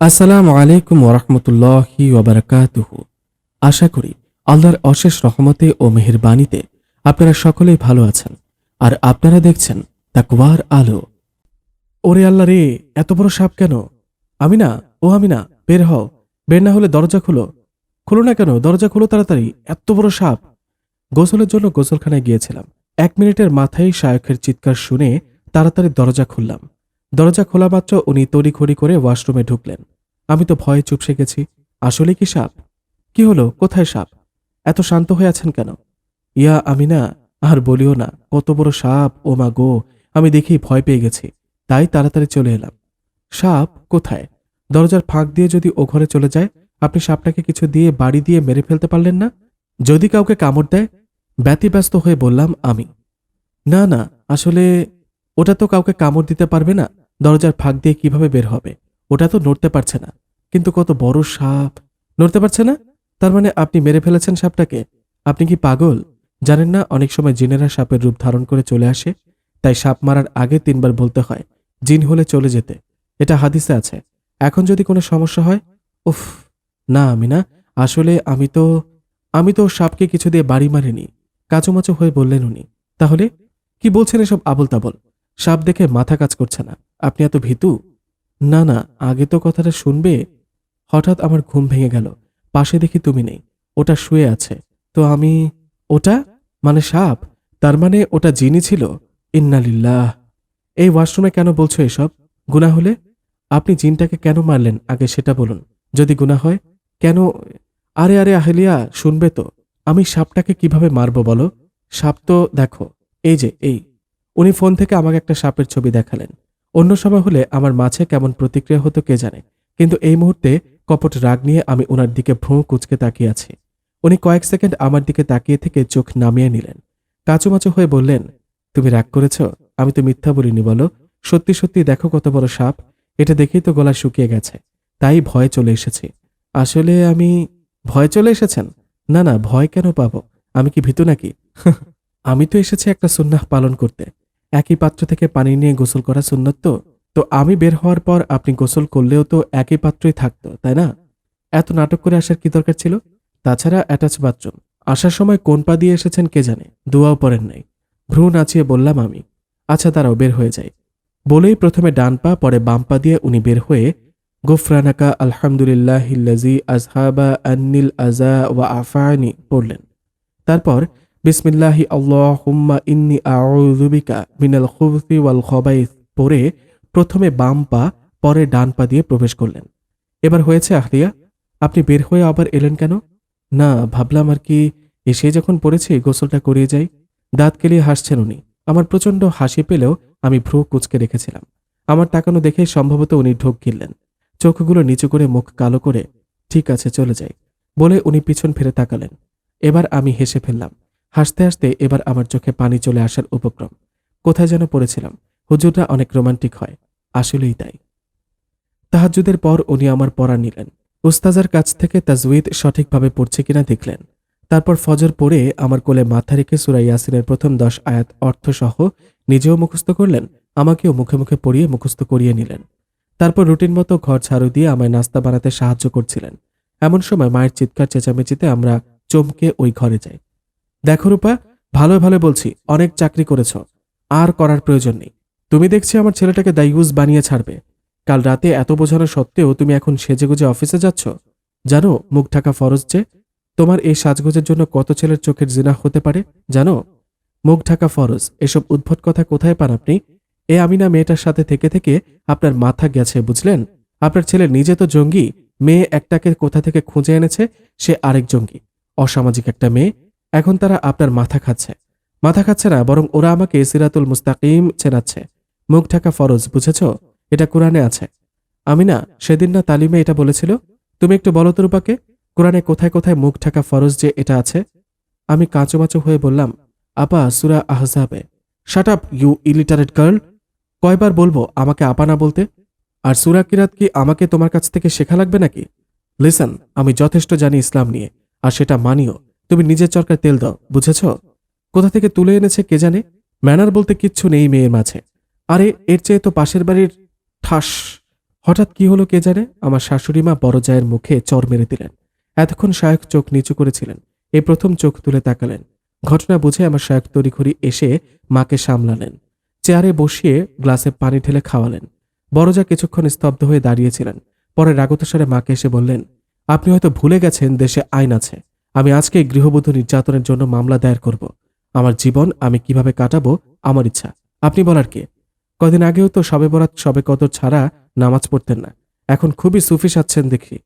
আসসালামু আলাইকুম ওরহমতুল্লাহি ওবরাকাতুহু আশা করি আল্লাহর অশেষ রহমতে ও মেহেরবানিতে আপনারা সকলেই ভালো আছেন আর আপনারা দেখছেন তাকওয়ার আলো। ওরে আল্লাহ রে, এত বড় সাপ কেন? আমি না, ও আমি না, বের হও, বের না হলে দরজা খুলো। খুলো না কেন, দরজা খুলো তাড়াতাড়ি, এত বড় সাপ। গোসলের জন্য গোসলখানায় গিয়েছিলাম। এক মিনিটের মাথায় শায়কের চিৎকার শুনে তাড়াতাড়ি দরজা খুললাম। দরজা খোলা মাত্র উনি তড়িঘড়ি করে ওয়াশরুমে ঢুকলেন। আমি তো ভয়ে চুপসে গেছি। আসলে কি সাপ? কি হলো? কোথায় সাপ? এত শান্ত হয়ে আছেন কেন? ইয়া আমি না আর বলিও না, কত বড় সাপ, ও মা গো, আমি দেখেই ভয় পেয়ে গেছি। তাই তাড়াতাড়ি চলে এলাম। সাপ, কোথায়? দরজার ফাঁক দিয়ে যদি ও ঘরে চলে যায়, আপনি সাপটাকে কিছু দিয়ে বাড়ি দিয়ে মেরে ফেলতে পারলেন না? যদি কাউকে কামড় দেয়? ব্যতিব্যস্ত হয়ে বললাম আমি। না না, আসলে ওটা তো কাউকে কামড় দিতে পারবে না। দরজার ফাঁক দিয়ে কীভাবে বের হবে? ওটা তো নড়তে পারছে না। কিন্তু কত বড় সাপ! নড়তে পারছে না? তার মানে আপনি মেরে ফেলেছেন সাপটাকে? আপনি কি পাগল? জানেন না, অনেক সময় জিনেরা সাপের রূপ ধারণ করে চলে আসে, তাই সাপ মারার আগে তিনবার বলতে হয়, জিন হলে চলে যেতে। এটা হাদিসে আছে। এখন যদি কোনো সমস্যা হয়, উফ, না আমি না আসলে আমি তো আমি তো সাপকে কিছু দিয়ে বাড়ি মারিনি। কাচুমাচু হয়ে বললেন উনি। তাহলে? কি বলছেন এসব আবল তাবল সাপ দেখে মাথা কাজ করছে না। আপনি এত ভীতু? না না, আগে তো কথাটা শুনবে। হঠাৎ আমার ঘুম ভেঙে গেল। পাশে দেখি তুমি নেই। ওটা শুয়ে আছে। তো আমি, ওটা? মানে সাপ? তার মানে ওটা জিনি ছিল? ইন্নালিল্লাহ এই ওয়াশরুমে কেন বলছো এসব? গুণা হলে? আপনি জিনটাকে কেন মারলেন? আগে সেটা বলুন। যদি গুণা হয়? কেন? আরে আরে, আহেলিয়া, শুনবে তো। আমি সাপটাকে কীভাবে মারবো বলো? সাপ তো, দেখো, এই যে, এই। উনি ফোন থেকে আমাকে একটা সাপের ছবি দেখালেন। অন্য সময় হলে আমার মাঝে কেমন প্রতিক্রিয়া হতো কে জানে। কিন্তু এই মুহূর্তে কপট রাগ নিয়ে আমি ওনার দিকে ভ্রু কুচকে তাকিয়ে আছি। উনি কয়েক সেকেন্ড আমার দিকে তাকিয়ে থেকে চোখ নামিয়ে নিলেন। কাচুমাচু হয়ে বললেন, তুমি রাগ করেছ? আমি তো মিথ্যা বলিনি, বলো। সত্যি সত্যি দেখো কত বড় সাপ। এটা দেখেই তো গলা শুকিয়ে গেছে। তাই ভয়ে চলে এসেছি। আসলে আমি, ভয় চলে এসেছেন? না না, ভয় কেন পাবো? আমি কি ভীতু নাকি? আমি তো এসেছি একটা সুন্নাহ পালন করতে। একই পাত্র থেকে পানি নিয়ে গোসল করা সুন্নত তো? তো আমি বের হওয়ার পর আপনি গোসল করলেও তো একই পাত্রই থাকতো, তাই না? এত নাটক করে আসার কি দরকার ছিল? তাছাড়া অ্যাটাচ বাথরুম আসার সময় কোন পা দিয়ে এসেছেন কে জানে? দোয়াও পড়েন নাই। ভ্রু নাচিয়ে বললাম আমি আচ্ছা তারাও বের হয়ে যায় বলেই প্রথমে ডান পা, পরে বাম পা দিয়ে উনি বের হয়ে, গোফরানাকা আলহামদুলিল্লাহ আজহাবা আন্নিল আজা ওয়া আফানি পড়লেন। তারপর বিসমিল্লাহি আল্লাহুম্মা ইন্নি আউযুবিকা মিনাল খুবসি ওয়াল খবাইস পড়ে প্রথমে বাম পা, পরে ডান পা দিয়ে প্রবেশ করলেন। এবার হয়েছে আহলিয়া আপনি বের হয়ে আবার এলেন কেন? না, ভাবলাম আর কি, এসে যখন পড়েছি, গোসলটা করিয়ে যাই। দাঁত কেলিয়ে হাসছেন উনি। আমার প্রচণ্ড হাসি পেলেও আমি ভ্রু কুচকে রেখেছিলাম। আমার তাকানো দেখে সম্ভবত উনি ঢোক গিললেন। চোখগুলো নিচু করে মুখ কালো করে, ঠিক আছে, চলে যাই। বলে উনি পিছন ফিরে তাকালেন। এবার আমি হেসে ফেললাম হাসতে হাসতে এবার আমার চোখে পানি চলে আসার উপক্রম। কোথায় যেন পড়েছিলাম। হুজুররা অনেক রোমান্টিক হয়। আসলেই তাই। তাহাজুদের পর উনি আমার পড়া নিলেন। উস্তাজার কাছ থেকে তাজউইদ সঠিকভাবে পড়ছে কিনা দেখলেন। তারপর ফজর পড়ে আমার কোলে মাথা রেখে সুরাই ইয়াসিনের প্রথম দশ আয়াত অর্থসহ নিজেও মুখস্থ করলেন, আমাকেও মুখে মুখে পড়িয়ে মুখস্থ করিয়ে নিলেন। তারপর রুটিন মতো ঘর ঝাড়ু দিয়ে আমায় নাস্তা বানাতে সাহায্য করছিলেন। এমন সময় মায়ের চিৎকার চেঁচামেচিতে আমরা চমকে ওই ঘরে যাই। দেখো রূপা ভালো ভালো বলছি, অনেক চাকরি করেছ, আর করার প্রয়োজন নেই। তুমি দেখছি আমার ছেলেটাকে দাইউজ বানিয়ে ছাড়বে। কাল রাতে এত বোঝানো সত্ত্বেও তুমি এখন সেজেগুজে অফিসে যাচ্ছ? জানো, মুখ ঢাকা ফরজ যে, তোমার এই সাজগোজের জন্য কত ছেলের চোখের জিনা হতে পারে, জানো? মুখ ঢাকা ফরজ, এসব উদ্ভট কথা কোথায় পান আপনি? এ আমি না মেয়েটার সাথে থেকে থেকে আপনার মাথা গেছে, বুঝলেন? আপনার ছেলে নিজে তো জঙ্গি, মেয়ে একটাকে কোথা থেকে খুঁজে এনেছে? সে আরেক জঙ্গি, অসামাজিক একটা মেয়ে। এখন তারা আপনার মাথা খাচ্ছে। মাথা খাচ্ছে না, বরং ওরা আমাকে সিরাতুল মুস্তাকিম চেনাচ্ছে। মুখ ঢাকা ফরজ, বুঝেছ? এটা কোরআনে আছে। আমি না সেদিন না তালিমে এটা বলেছিল? তুমি একটু বলো তো রূপাকে, কোরআনে কোথায় কোথায় মুখ ঢাকা ফরজ যে এটা আছে? আমি কাঁচুমাচু হয়ে বললাম, আপা, সুরা আহজাবে। Shut up you illiterate girl কয়বার বলব, আমাকে আপা না বলতে? আর সুরা কিরাত কি আমাকে তোমার কাছ থেকে শেখা লাগবে নাকি? লিসন আমি যথেষ্ট জানি ইসলাম নিয়ে, আর সেটা মানিও। তুমি নিজের চরকায় তেল দাও, বুঝেছ? কোথা থেকে তুলে এনেছে কে জানে? ম্যানার বলতে কিচ্ছু নেই মেয়ের মাঝে। আরে, এর চেয়ে তো পাশের বাড়ির ঠাস। হঠাৎ কি হলো কে জানে? আমার শাশুড়ি মা বড় জায়ের মুখে চর মেরে দিলেন। এতক্ষণ শায়ক চোখ নিচু করেছিলেন। এই প্রথম চোখ তুলে তাকালেন। ঘটনা বুঝে আমার শায়ক তড়িঘড়ি এসে মাকে সামলালেন। চেয়ারে বসিয়ে গ্লাসে পানি ঢেলে খাওয়ালেন। বড়জা কিছুক্ষণ স্তব্ধ হয়ে দাঁড়িয়েছিলেন। পরে রাগতস্বরে মাকে এসে বললেন, আপনি হয়তো ভুলে গেছেন, দেশে আইন আছে। আমি আজকে গৃহবধূ নির্যাতনের জন্য মামলা দায়ের করব। আমার জীবন আমি কীভাবে কাটাবো, আমার ইচ্ছা। আপনি বলার কে? কদিন আগেও তো সবে বরাত, সবে কদর ছাড়া নামাজ পড়তেন না। এখন খুবই সুফি সাচ্ছেন দেখি।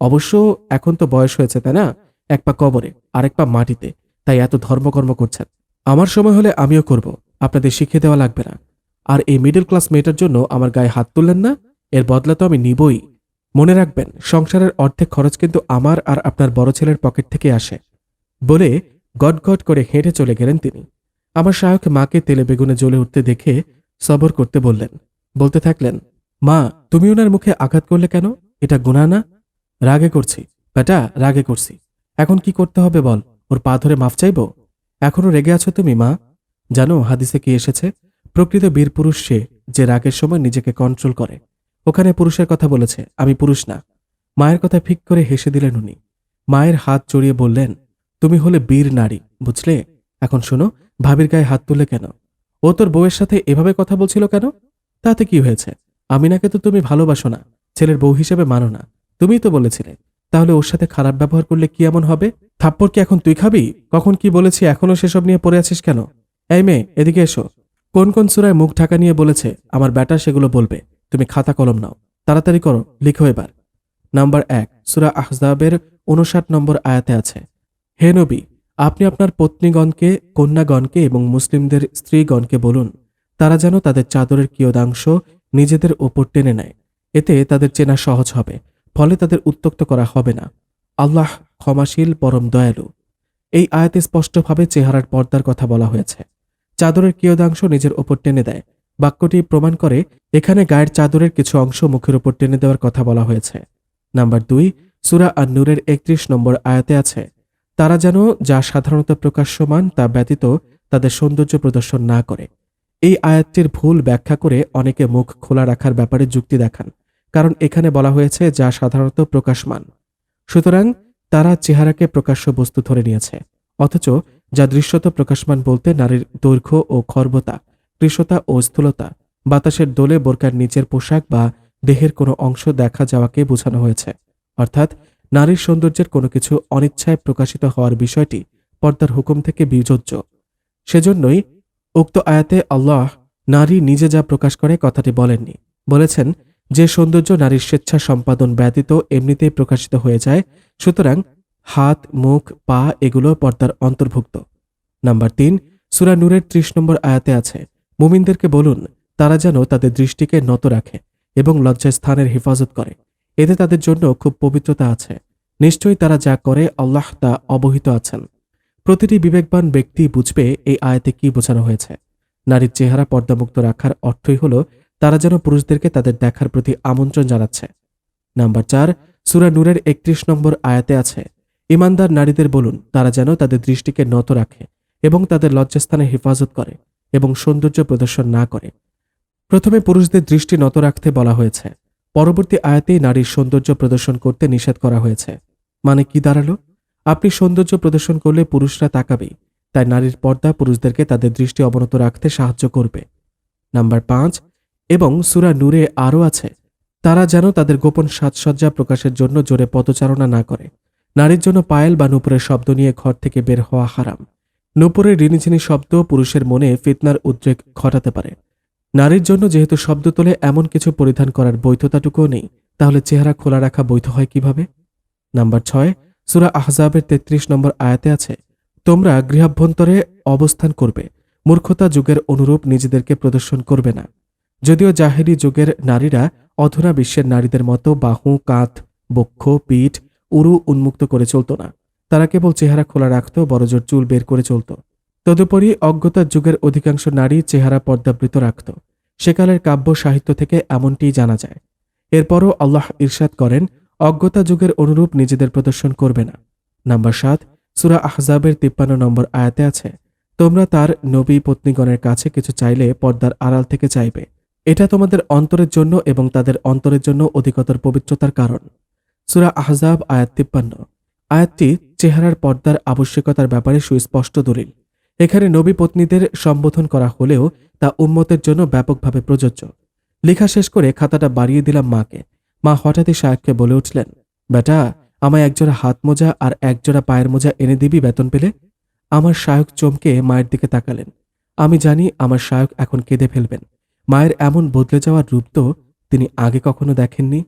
অবশ্য এখন তো বয়স হয়েছে, তাই না? এক পা কবরে, আরেক পা মাটিতে। তাই এত ধর্মকর্ম করছেন। আমার সময় হলে আমিও করব। আপনাদের শিখিয়ে দেওয়া লাগবে না। আর এই মিডল ক্লাস মেয়েটার জন্য আমার গায়ে হাত তুললেন না? এর বদলা তো আমি নিবই। মনে রাখবেন, সংসারের অর্ধেক খরচ কিন্তু আমার আর আপনার বড় ছেলের পকেট থেকে আসে। বলে গটগট করে হেঁটে চলে গেলেন তিনি। আমার সহায়ক মাকে তেলে বেগুনে জ্বলে উঠতে দেখে সবর করতে বললেন, বলতে থাকলেন, মা, তুমি ওনার মুখে আঘাত করলে কেন? এটা গুণা না? রাগে করছি। বেটা, রাগে করছি। এখন কি করতে হবে বল? ওর পা ধরে মাফ চাইব? এখনও রেগে আছো তুমি, মা? জানো, হাদিসে কি এসেছে? প্রকৃত বীর পুরুষ সে যে রাগের সময় নিজেকে কন্ট্রোল করে। ওখানে পুরুষের কথা বলেছে, আমি পুরুষ না। মায়ের কথা ফিক করে হেসে দিলেন উনি। মায়ের হাত চড়িয়ে বললেন, তুমি হলে বীর নারী, বুঝলে? এখন শোনো, ভাবির গায়ে হাত তুলে কেন? ও তোর বউয়ের সাথে এভাবে কথা বলছিল কেন? তাতে কি হয়েছে? আমিনাকে তো তুমি ভালোবাসো না, ছেলের বউ হিসেবে মানো না। তুমিই তো বলেছিলে, তাহলে ওর সাথে খারাপ ব্যবহার করলে কি এমন হবে? থাপ্পড় কি এখন তুই খাবি? কখন কি বলেছি এখনও সেসব নিয়ে পড়ে আছিস কেন? এই মেয়ে, এদিকে এসো। কোন কোন সুরায় মুখ ঢাকা নিয়ে বলেছে, আমার ব্যাটা সেগুলো বলবে। তুমি খাতা কলম নাও। তাড়াতাড়ি করো, লিখো এবার। নাম্বার এক, সুরা আহজাবের উনষাট নম্বর আয়াতে আছে, হে নবী, আপনি আপনার পত্নীগণকে, কন্যাগণকে এবং মুসলিমদের স্ত্রীগণকে বলুন, তারা যেন তাদের চাদরের কিয়দাংশ নিজেদের ওপর টেনে নেয়। এতে তাদের চেনা সহজ হবে, ফলে তাদের উত্তক্ত করা হবে না। আল্লাহ ক্ষমাশীল, পরম দয়ালু। এই আয়াতে স্পষ্টভাবে চেহারার পর্দার কথা বলা হয়েছে। চাদরের কিয়দাংশ নিজের ওপর টেনে দেয় বাক্যটি প্রমাণ করে এখানে গায়ের চাদরের কিছু অংশ মুখের উপর টেনে দেওয়ার কথা বলা হয়েছে। নাম্বার দুই, সুরা আর নূরের একত্রিশ নম্বর আয়াতে আছে, তারা যেন যা সাধারণত প্রকাশ্যমান তা ব্যতীত তাদের সৌন্দর্য প্রদর্শন না করে। এই আয়াতটির ভুল ব্যাখ্যা করে অনেকে মুখ খোলা রাখার ব্যাপারে যুক্তি দেখান, কারণ এখানে বলা হয়েছে যা সাধারণত প্রকাশমান। সুতরাং তারা চেহারাকে প্রকাশ্য বস্তু ধরে নিয়েছে, অথচ যা দৃশ্যত প্রকাশমান বলতে নারীর দৈর্ঘ্য ও খর্বতা কৃশতা ও স্থূলতা, বাতাসের দোলে বোরকার নিচের পোশাক বা দেহের কোনো অংশ দেখা যাওয়াকে বোঝানো হয়েছে। অর্থাৎ, নারীর সৌন্দর্যের কোনো কিছু অনিচ্ছায় প্রকাশিত হওয়ার বিষয়টি পর্দার হুকুম থেকে বিযোজ্য সেজন্যই উক্ত আয়াতে আল্লাহ নারী নিজে যা প্রকাশ করে কথাটি বলেননি। বলেছেন, যে সৌন্দর্য নারীর স্বেচ্ছা সম্পাদন ব্যতীত এমনিতেই প্রকাশিত হয়ে যায়, সুতরাং হাত, মুখ, পা এগুলো পর্দার অন্তর্ভুক্ত। নাম্বার তিন, সুরা নূরের ত্রিশ নম্বর আয়াতে আছে মুমিনদেরকে বলুন, তারা যেন তাদের দৃষ্টিকে নত রাখে এবং লজ্জায় স্থানের হেফাজত করে। এতে তাদের জন্য খুব পবিত্রতা আছে। নিশ্চয়ই তারা যা করে আল্লাহ তা অবহিত আছেন। প্রতিটি বিবেকবান ব্যক্তি বুঝবে এই আয়াতে কি বোঝানো হয়েছে। নারীর চেহারা পর্দামুক্ত রাখার অর্থই হল তারা যেন পুরুষদেরকে তাদের দেখার প্রতি আমন্ত্রণ জানাচ্ছে। নাম্বার চার, সুরা নূরের একত্রিশ নম্বর আয়াতে আছে, ইমানদার নারীদের বলুন, তারা যেন তাদের দৃষ্টিকে নত রাখে এবং তাদের লজ্জাস্থানে হেফাজত করে। এবং সৌন্দর্য প্রদর্শন না করে। প্রথমে পুরুষদের দৃষ্টি নত রাখতে বলা হয়েছে। পরবর্তী আয়াতেই নারীর সৌন্দর্য প্রদর্শন করতে নিষেধ করা হয়েছে। মানে কি দাঁড়াল? আপনি সৌন্দর্য প্রদর্শন করলে পুরুষরা তাকাবেই তাই নারীর পর্দা পুরুষদেরকে তাদের দৃষ্টি অবনত রাখতে সাহায্য করবে। নাম্বার পাঁচ, এবং সুরা নূরে আরও আছে, তারা যেন তাদের গোপন সাজসজ্জা প্রকাশের জন্য জোরে পদচারণা না করে। নারীর জন্য পায়েল বা নুপুরের শব্দ নিয়ে ঘর থেকে বের হওয়া হারাম। নুপুরের রিনিঝিনি শব্দ পুরুষের মনে ফিতনার উদ্রেক ঘটাতে পারে। নারীর জন্য যেহেতু শব্দ তোলে এমন কিছু পরিধান করার বৈধতাটুকুও নেই, তাহলে চেহারা খোলা রাখা বৈধ হয় কীভাবে? নাম্বার ছয়, সুরা আহজাবের তেত্রিশ নম্বর আয়াতে আছে, তোমরা গৃহাভ্যন্তরে অবস্থান করবে, মূর্খতা যুগের অনুরূপ নিজেদেরকে প্রদর্শন করবে না। যদিও জাহেরি যুগের নারীরা অধুনা বিশ্বের নারীদের মতো বাহু, কাঁধ, বক্ষ, পিঠ, উরু উন্মুক্ত করে চলত না। তারা কেবল চেহারা খোলা রাখত বড়জোর চুল বের করে চলত। তদুপরি অজ্ঞতার যুগের অধিকাংশ নারী চেহারা পর্দাবৃত রাখত। সেকালের কাব্য সাহিত্য থেকে এমনটিই জানা যায়। এরপরও আল্লাহ ইরশাদ করেন, অজ্ঞতা যুগের অনুরূপ নিজেদের প্রদর্শন করবে না। নাম্বার সাত, সুরা আহজাবের তিপ্পান্ন নম্বর আয়াতে আছে, তোমরা তার নবী পত্নীগণের কাছে কিছু চাইলে পর্দার আড়াল থেকে চাইবে। এটা তোমাদের অন্তরের জন্য এবং তাদের অন্তরের জন্য অধিকতর পবিত্রতার কারণ। সুরা আহজাব আয়াত তিপ্পান্ন। আয়াতটি চেহারার পর্দার আবশ্যকতার ব্যাপারে সুস্পষ্ট দলিল। এখানে নবী পত্নীদের সম্বোধন করা হলেও তা উম্মতের জন্য ব্যাপকভাবে প্রযোজ্য। লেখা শেষ করে খাতাটা বাড়িয়ে দিলাম মাকে। মা হঠাৎই শায়ককে বলে উঠলেন, বেটা, আমায় একজোড়া হাত মোজা আর একজোড়া পায়ের মোজা এনে দিবি বেতন পেলে? আমার শায়ক চমকে মায়ের দিকে তাকালেন। আমি জানি আমার শায়ক এখন কেঁদে ফেলবেন। মায়ের এমন বদলে যাওয়ার রূপ তো তিনি আগে কখনো দেখেননি।